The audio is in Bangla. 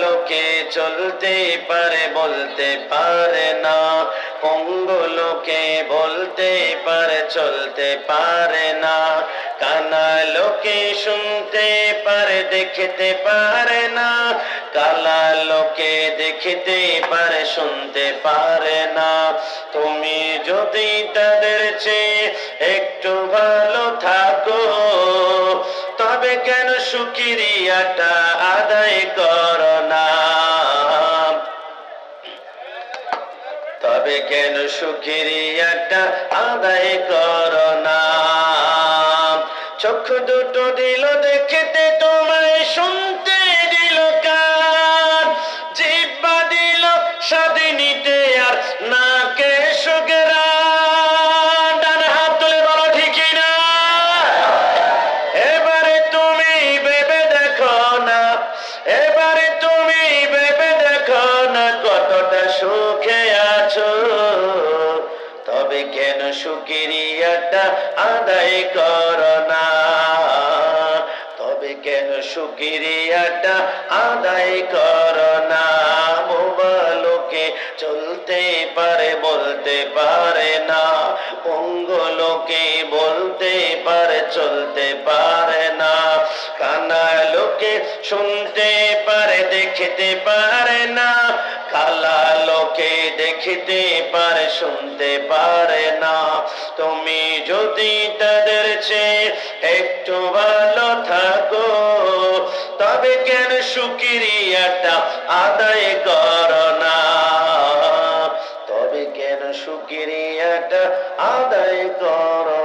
লোকে চলতে পারে, বলতে পারে না। লোকে বলতে পারে, চলতে পারে না। কানা লোকে শুনতে পারে, দেখতে পারে না। কালা লোকে দেখতে পারে, শুনতে পারে না। তুমি যদি তাদের চেয়ে একটু ভালো থাকো, তবে কেন সুকিরিয়াটা আদায় করো? তবে কেন একটা আদায় করো না? চক্ষু দুটো দিল দেখতে তোমায় কেন সুকিরিয়াটা আদায় করো না। তবে কেন সুকিরিয়াটা আদায় করো না? মোবালোকে চলতে পারে, বলতে পারে না। পঙ্গলোকে বলতে পারে, চলতে পারে না। কানা লোকে শুনতে পারে, দেখতে পারে না। কালা লোকে দেখতে পারে, শুনতে পারে না। তুমি যদি তাদের চেয়ে একটু ভালো থাকো, তবে কেন সুক্রিয়াটা আদায় করো না? তবে কেন সুক্রিয়াটা আদায় করো